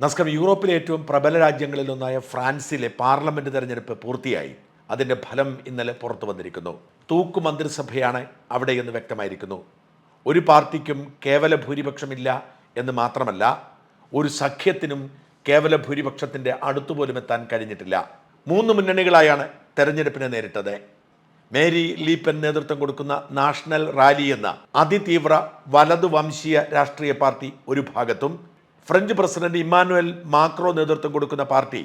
നമസ്കാരം യൂറോപ്പിലെ ഏറ്റവും പ്രബല രാജ്യങ്ങളിലൊന്നായ ഫ്രാൻസിലെ പാർലമെന്റ് തെരഞ്ഞെടുപ്പ് പൂർത്തിയായി. അതിന്റെ ഫലം ഇന്നലെ പുറത്തു വന്നിരിക്കുന്നു. തൂക്കു മന്ത്രിസഭയാണ് അവിടെ എന്ന് വ്യക്തമായിരിക്കുന്നു. ഒരു പാർട്ടിക്കും കേവല ഭൂരിപക്ഷമില്ല എന്ന് മാത്രമല്ല ഒരു സഖ്യത്തിനും കേവല ഭൂരിപക്ഷത്തിന്റെ അടുത്തുപോലും എത്താൻ കഴിഞ്ഞിട്ടില്ല. മൂന്ന് മുന്നണികളായാണ് തെരഞ്ഞെടുപ്പിനെ നേരിട്ടത്. മേരി ലീപ്പൻ നേതൃത്വം കൊടുക്കുന്ന നാഷണൽ റാലി എന്ന അതിതീവ്ര വലതുവംശീയ രാഷ്ട്രീയ പാർട്ടി ഒരു ഭാഗത്തും ഫ്രഞ്ച് പ്രസിഡന്റ് ഇമ്മാനുവൽ മാക്രോ നേതൃത്വം കൊടുക്കുന്ന പാർട്ടി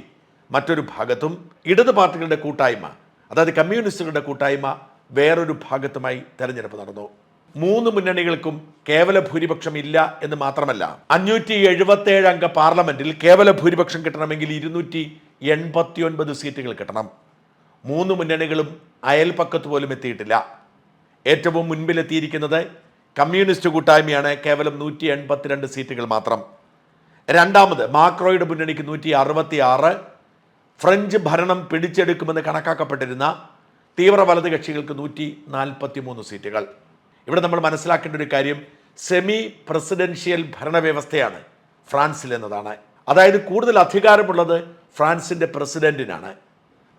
മറ്റൊരു ഭാഗത്തും ഇടത് പാർട്ടികളുടെ കൂട്ടായ്മ അതായത് കമ്മ്യൂണിസ്റ്റുകളുടെ കൂട്ടായ്മ വേറൊരു ഭാഗത്തുമായി തെരഞ്ഞെടുപ്പ് നടന്നു. മൂന്ന് മുന്നണികൾക്കും കേവല ഭൂരിപക്ഷം ഇല്ല എന്ന് മാത്രമല്ല അഞ്ഞൂറ്റി എഴുപത്തി ഏഴ് അംഗ പാർലമെന്റിൽ കേവല ഭൂരിപക്ഷം കിട്ടണമെങ്കിൽ ഇരുന്നൂറ്റി എൺപത്തി ഒൻപത് സീറ്റുകൾ കിട്ടണം. മൂന്ന് മുന്നണികളും അയൽപ്പക്കത്ത് പോലും എത്തിയിട്ടില്ല. ഏറ്റവും മുൻപിലെത്തിയിരിക്കുന്നത് കമ്മ്യൂണിസ്റ്റ് കൂട്ടായ്മയാണ് കേവലം നൂറ്റി എൺപത്തിരണ്ട് സീറ്റുകൾ മാത്രം. രണ്ടാമത് മാക്രോയുടെ മുന്നണിക്ക് നൂറ്റി അറുപത്തി ആറ് ഫ്രഞ്ച് ഭരണം പിടിച്ചെടുക്കുമെന്ന് കണക്കാക്കപ്പെട്ടിരുന്ന തീവ്ര വലത് കക്ഷികൾക്ക് നൂറ്റി നാൽപ്പത്തി മൂന്ന് സീറ്റുകൾ. ഇവിടെ നമ്മൾ മനസ്സിലാക്കേണ്ട ഒരു കാര്യം സെമി പ്രസിഡൻഷ്യൽ ഭരണവ്യവസ്ഥയാണ് ഫ്രാൻസിൽ എന്നതാണ്. അതായത് കൂടുതൽ അധികാരമുള്ളത് ഫ്രാൻസിന്റെ പ്രസിഡന്റിനാണ്.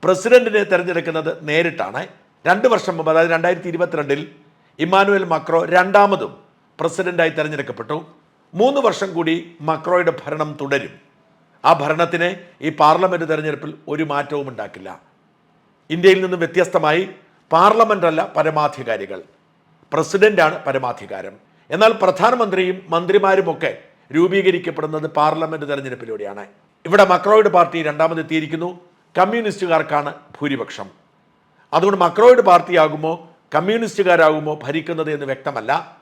പ്രസിഡന്റിനെ തിരഞ്ഞെടുക്കുന്നത് നേരിട്ടാണ്. രണ്ട് വർഷം മുമ്പ് അതായത് രണ്ടായിരത്തി ഇരുപത്തിരണ്ടിൽ ഇമ്മാനുവൽ മക്രോ രണ്ടാമതും പ്രസിഡന്റായി തെരഞ്ഞെടുക്കപ്പെട്ടു. മൂന്ന് വർഷം കൂടി മക്രോയുടെ ഭരണം തുടരും. ആ ഭരണത്തിന് ഈ പാർലമെന്റ് തെരഞ്ഞെടുപ്പിൽ ഒരു മാറ്റവും ഉണ്ടാക്കില്ല. ഇന്ത്യയിൽ നിന്നും വ്യത്യസ്തമായി പാർലമെന്റ് അല്ല പരമാധികാരികൾ. പ്രസിഡന്റാണ് പരമാധികാരം. എന്നാൽ പ്രധാനമന്ത്രിയും മന്ത്രിമാരുമൊക്കെ രൂപീകരിക്കപ്പെടുന്നത് പാർലമെന്റ് തെരഞ്ഞെടുപ്പിലൂടെയാണ്. ഇവിടെ മക്രോയിഡ് പാർട്ടി രണ്ടാമതെത്തിയിരിക്കുന്നു കമ്മ്യൂണിസ്റ്റുകാർക്കാണ് ഭൂരിപക്ഷം. അതുകൊണ്ട് മക്രോയുടെ പാർട്ടിയാകുമോ കമ്മ്യൂണിസ്റ്റുകാരാകുമോ ഭരിക്കുന്നത് എന്ന് വ്യക്തമല്ല.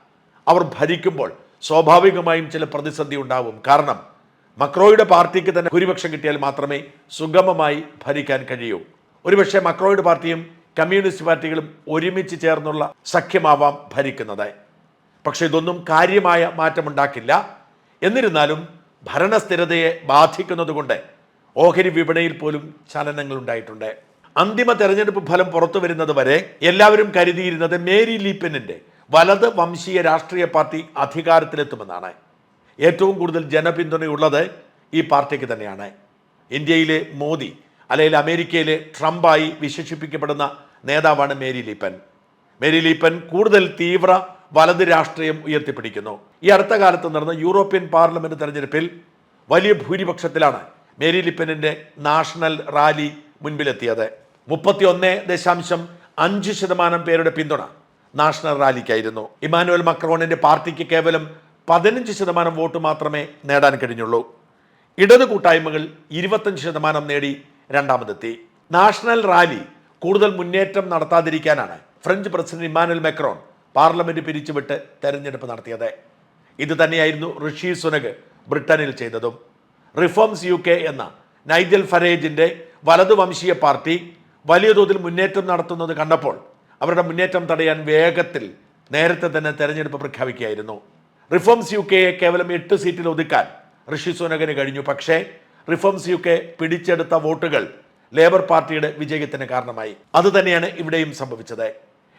അവർ ഭരിക്കുമ്പോൾ സ്വാഭാവികമായും ചില പ്രതിസന്ധി ഉണ്ടാവും. കാരണം മക്രോയുടെ പാർട്ടിക്ക് തന്നെ ഭൂരിപക്ഷം കിട്ടിയാൽ മാത്രമേ സുഗമമായി ഭരിക്കാൻ കഴിയൂ. ഒരുപക്ഷെ മക്രോയുടെ പാർട്ടിയും കമ്മ്യൂണിസ്റ്റ് പാർട്ടികളും ഒരുമിച്ച് ചേർന്നുള്ള സഖ്യമാവാം ഭരിക്കുന്നത്. പക്ഷേ ഇതൊന്നും കാര്യമായ മാറ്റമുണ്ടാക്കില്ല. എന്നിരുന്നാലും ഭരണസ്ഥിരതയെ ബാധിക്കുന്നതുകൊണ്ട് ഓഹരി വിപണിയിൽ പോലും ചലനങ്ങൾ ഉണ്ടായിട്ടുണ്ട്. അന്തിമ തെരഞ്ഞെടുപ്പ് ഫലം പുറത്തു വരുന്നത് വരെ എല്ലാവരും കരുതിയിരുന്നത് മേരി ലീപ്പനിന്റെ വലത് വംശീയ രാഷ്ട്രീയ പാർട്ടി അധികാരത്തിലെത്തുമെന്നാണ്. ഏറ്റവും കൂടുതൽ ജനപിന്തുണയുള്ളത് ഈ പാർട്ടിക്ക് തന്നെയാണ്. ഇന്ത്യയിലെ മോദി അല്ലെങ്കിൽ അമേരിക്കയിലെ ട്രംപായി വിശേഷിപ്പിക്കപ്പെടുന്ന നേതാവാണ് മേരി ലീപ്പൻ. മേരി ലീപ്പൻ കൂടുതൽ തീവ്ര വലത് രാഷ്ട്രീയം ഉയർത്തിപ്പിടിക്കുന്നു. ഈ അടുത്ത കാലത്ത് നടന്ന യൂറോപ്യൻ പാർലമെന്റ് തെരഞ്ഞെടുപ്പിൽ വലിയ ഭൂരിപക്ഷത്തിലാണ് മേരി ലിപ്പനിന്റെ നാഷണൽ റാലി മുൻപിലെത്തിയത്. മുപ്പത്തി ഒന്ന് ദശാംശം അഞ്ച് ശതമാനം പേരുടെ പിന്തുണ നാഷണൽ റാലിക്കായിരുന്നു. ഇമാനുവൽ മക്രോണിന്റെ പാർട്ടിക്ക് കേവലം പതിനഞ്ച് ശതമാനം വോട്ട് മാത്രമേ നേടാൻ കഴിഞ്ഞുള്ളൂ. ഇടത് കൂട്ടായ്മകൾ ഇരുപത്തഞ്ച് ശതമാനം നേടി രണ്ടാമതെത്തി. നാഷണൽ റാലി കൂടുതൽ മുന്നേറ്റം നടത്താതിരിക്കാനാണ് French president Emmanuel Macron parliament പിരിച്ചുവിട്ട് തെരഞ്ഞെടുപ്പ് നടത്തിയത്. ഇത് തന്നെയായിരുന്നു ഋഷി സുനഗ് ബ്രിട്ടനിൽ ചെയ്തതും. റിഫോംസ് യു കെ എന്ന നൈജൽ ഫരേജിന്റെ വലതുവംശീയ പാർട്ടി വലിയ തോതിൽ മുന്നേറ്റം നടത്തുന്നത് കണ്ടപ്പോൾ അവരുടെ മുന്നേറ്റം തടയാൻ വേഗത്തിൽ നേരത്തെ തന്നെ തെരഞ്ഞെടുപ്പ് പ്രഖ്യാപിക്കുകയായിരുന്നു. റിഫോംസ് യു കെയെ കേവലം എട്ട് സീറ്റിൽ ഒതുക്കാൻ ഋഷി സുനകന് കഴിഞ്ഞു. പക്ഷേ റിഫോംസ് യു കെ പിടിച്ചെടുത്ത വോട്ടുകൾ ലേബർ പാർട്ടിയുടെ വിജയത്തിന് കാരണമായി. അതുതന്നെയാണ് ഇവിടെയും സംഭവിച്ചത്.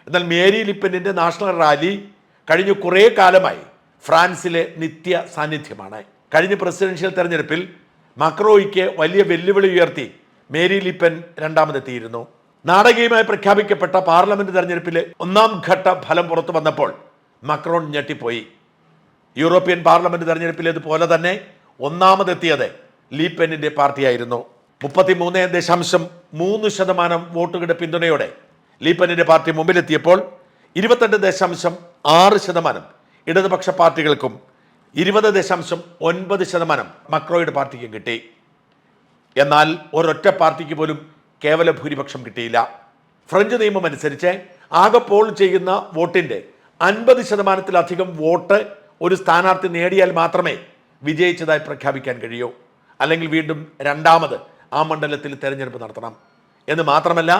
എന്നാൽ മേരി ലിപ്പനിന്റെ നാഷണൽ റാലി കഴിഞ്ഞ കുറേ കാലമായി ഫ്രാൻസിലെ നിത്യ സാന്നിധ്യമാണ്. കഴിഞ്ഞ പ്രസിഡൻഷ്യൽ തെരഞ്ഞെടുപ്പിൽ മക്രോയ്ക്ക് വലിയ വെല്ലുവിളി ഉയർത്തി മേരി ലിപ്പൻ രണ്ടാമതെത്തിയിരുന്നു. നാടകീയമായി പ്രഖ്യാപിക്കപ്പെട്ട പാർലമെന്റ് തെരഞ്ഞെടുപ്പിലെ ഒന്നാം ഘട്ട ഫലം പുറത്തു വന്നപ്പോൾ മക്രോൺ ഞെട്ടിപ്പോയി. യൂറോപ്യൻ പാർലമെന്റ് തെരഞ്ഞെടുപ്പിലേതുപോലെ തന്നെ ഒന്നാമതെത്തിയത് ലീപെന്നിന്റെ പാർട്ടിയായിരുന്നു. മുപ്പത്തിമൂന്ന് ദശാംശം മൂന്ന് ശതമാനം വോട്ടുകളുടെ പിന്തുണയോടെ ലീപെന്നിന്റെ പാർട്ടി മുമ്പിലെത്തിയപ്പോൾ ഇരുപത്തെട്ട് ദശാംശം ആറ് ശതമാനം ഇടതുപക്ഷ പാർട്ടികൾക്കും ഇരുപത് ദശാംശം ഒൻപത് ശതമാനം മക്രോയുടെ പാർട്ടിക്കും കിട്ടി. എന്നാൽ ഒരൊറ്റ പാർട്ടിക്ക് പോലും കേവല ഭൂരിപക്ഷം കിട്ടിയില്ല. ഫ്രഞ്ച് നിയമം അനുസരിച്ച് ആകെ പോൾ ചെയ്യുന്ന വോട്ടിന്റെ അൻപത് ശതമാനത്തിലധികം വോട്ട് ഒരു സ്ഥാനാർത്ഥി നേടിയാൽ മാത്രമേ വിജയിച്ചതായി പ്രഖ്യാപിക്കാൻ കഴിയൂ. അല്ലെങ്കിൽ വീണ്ടും രണ്ടാമത് ആ മണ്ഡലത്തിൽ തെരഞ്ഞെടുപ്പ് നടത്തണം. എന്ന് മാത്രമല്ല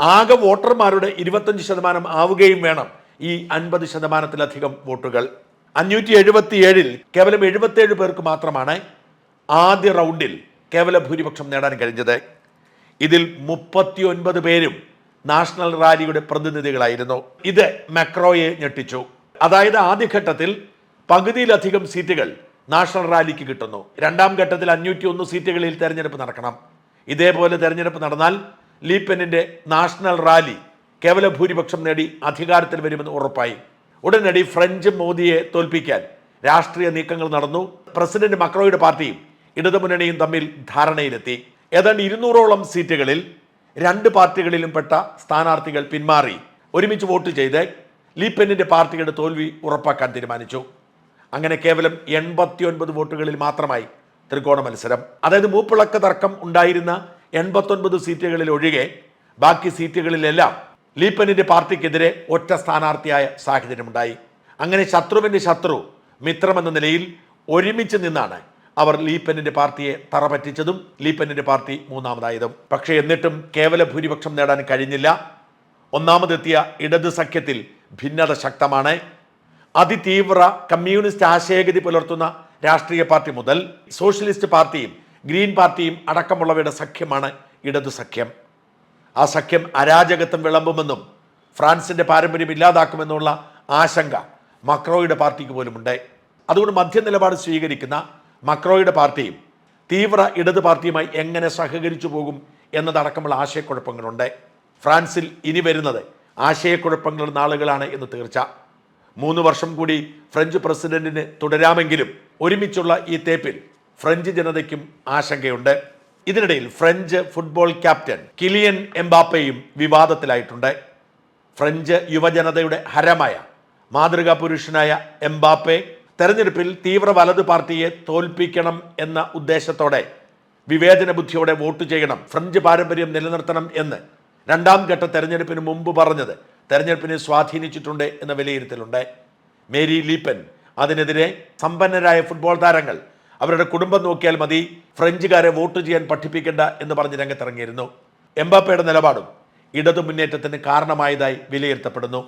ആകെ വോട്ടർമാരുടെ ഇരുപത്തഞ്ച് ശതമാനം ആവുകയും വേണം ഈ അൻപത് ശതമാനത്തിലധികം വോട്ടുകൾ. അഞ്ഞൂറ്റി എഴുപത്തി ഏഴിൽ കേവലം എഴുപത്തേഴ് പേർക്ക് മാത്രമാണ് ആദ്യ റൗണ്ടിൽ കേവല ഭൂരിപക്ഷം നേടാൻ കഴിഞ്ഞത്. ഇതിൽ മുപ്പത്തി ഒൻപത് പേരും നാഷണൽ റാലിയുടെ പ്രതിനിധികളായിരുന്നു. ഇത് മെക്രോയെ ഞെട്ടിച്ചു. അതായത് ആദ്യഘട്ടത്തിൽ പകുതിയിലധികം സീറ്റുകൾ നാഷണൽ റാലിക്ക് കിട്ടുന്നു. രണ്ടാം ഘട്ടത്തിൽ അഞ്ഞൂറ്റി ഒന്ന് സീറ്റുകളിൽ തെരഞ്ഞെടുപ്പ് നടക്കണം. ഇതേപോലെ തെരഞ്ഞെടുപ്പ് നടന്നാൽ ലീപ്പനിന്റെ നാഷണൽ റാലി കേവല ഭൂരിപക്ഷം നേടി അധികാരത്തിൽ വരുമെന്ന് ഉറപ്പായി. ഉടനടി ഫ്രഞ്ച് മോദിയെ തോൽപ്പിക്കാൻ രാഷ്ട്രീയ നീക്കങ്ങൾ നടന്നു. പ്രസിഡന്റ് മക്രോയുടെ പാർട്ടിയും ഇടതുമുന്നണിയും തമ്മിൽ ധാരണയിലെത്തി. ഏതാണ്ട് ഇരുന്നൂറോളം സീറ്റുകളിൽ രണ്ട് പാർട്ടികളിലും പെട്ട സ്ഥാനാർത്ഥികൾ പിന്മാറി. ഒരുമിച്ച് വോട്ട് ചെയ്ത് ലീപ്പെന്നിന്റെ പാർട്ടിയുടെ തോൽവി ഉറപ്പാക്കാൻ തീരുമാനിച്ചു. അങ്ങനെ കേവലം എൺപത്തി ഒൻപത് വോട്ടുകളിൽ മാത്രമായി ത്രികോണ മത്സരം. അതായത് മൂപ്പിളക്ക തർക്കം ഉണ്ടായിരുന്ന എൺപത്തൊൻപത് സീറ്റുകളിൽ ഒഴികെ ബാക്കി സീറ്റുകളിലെല്ലാം ലീപ്പെന്നിന്റെ പാർട്ടിക്കെതിരെ ഒറ്റ സ്ഥാനാർത്ഥിയായ സാഹചര്യമുണ്ടായി. അങ്ങനെ ശത്രുവിന്റെ ശത്രു മിത്രമെന്ന നിലയിൽ ഒരുമിച്ച് നിന്നാണ് അവർ ലീപ്പനിന്റെ പാർട്ടിയെ തറപറ്റിച്ചതും ലീപ്പനിന്റെ പാർട്ടി മൂന്നാമതായതും. പക്ഷേ എന്നിട്ടും കേവല ഭൂരിപക്ഷം നേടാൻ കഴിഞ്ഞില്ല. ഒന്നാമതെത്തിയ ഇടത് സഖ്യത്തിൽ ഭിന്നത ശക്തമാണ്. അതിതീവ്ര കമ്മ്യൂണിസ്റ്റ് ആശയഗതി പുലർത്തുന്ന രാഷ്ട്രീയ പാർട്ടി മുതൽ സോഷ്യലിസ്റ്റ് പാർട്ടിയും ഗ്രീൻ പാർട്ടിയും അടക്കമുള്ളവയുടെ സഖ്യമാണ് ഇടതു സഖ്യം. ആ സഖ്യം അരാജകത്വം വിളമ്പുമെന്നും ഫ്രാൻസിന്റെ പാരമ്പര്യം ഇല്ലാതാക്കുമെന്നുള്ള ആശങ്ക മക്രോയുടെ പാർട്ടിക്ക് പോലുമുണ്ട്. അതുകൊണ്ട് മധ്യനിലപാട് സ്വീകരിക്കുന്ന മക്രോയുടെ പാർട്ടിയും തീവ്ര ഇടത് പാർട്ടിയുമായി എങ്ങനെ സഹകരിച്ചു പോകും എന്നതടക്കമുള്ള ആശയക്കുഴപ്പങ്ങളുണ്ട്. ഫ്രാൻസിൽ ഇനി വരുന്നത് ആശയക്കുഴപ്പങ്ങളുടെ നാളുകളാണ് എന്ന് തീർച്ച. മൂന്ന് വർഷം കൂടി ഫ്രഞ്ച് പ്രസിഡന്റിന് തുടരാമെങ്കിലും ഒരുമിച്ചുള്ള ഈ തേപ്പിൽ ഫ്രഞ്ച് ജനതയ്ക്കും ആശങ്കയുണ്ട്. ഇതിനിടയിൽ ഫ്രഞ്ച് ഫുട്ബോൾ ക്യാപ്റ്റൻ കിലിയൻ എംബാപ്പയും വിവാദത്തിലായിട്ടുണ്ട്. ഫ്രഞ്ച് യുവജനതയുടെ ഹരമായ മാതൃകാ പുരുഷനായ എംബാപ്പെ തെരഞ്ഞെടുപ്പിൽ തീവ്ര വലത് പാർട്ടിയെ തോൽപ്പിക്കണം എന്ന ഉദ്ദേശത്തോടെ വിവേചന ബുദ്ധിയോടെ വോട്ട് ചെയ്യണം ഫ്രഞ്ച് പാരമ്പര്യം നിലനിർത്തണം എന്ന് രണ്ടാം ഘട്ട തെരഞ്ഞെടുപ്പിന് മുമ്പ് പറഞ്ഞത് തെരഞ്ഞെടുപ്പിനെ സ്വാധീനിച്ചിട്ടുണ്ട് എന്ന വിലയിരുത്തലുണ്ട്. മേരി ലീപ്പൻ അതിനെതിരെ സമ്പന്നരായ ഫുട്ബോൾ താരങ്ങൾ അവരുടെ കുടുംബം നോക്കിയാൽ മതി ഫ്രഞ്ചുകാരെ വോട്ട് ചെയ്യാൻ പഠിപ്പിക്കേണ്ട എന്ന് പറഞ്ഞ് രംഗത്തിറങ്ങിയിരുന്നു. എംബാപ്പയുടെ നിലപാടും ഇടതു മുന്നേറ്റത്തിന് കാരണമായതായി വിലയിരുത്തപ്പെടുന്നു.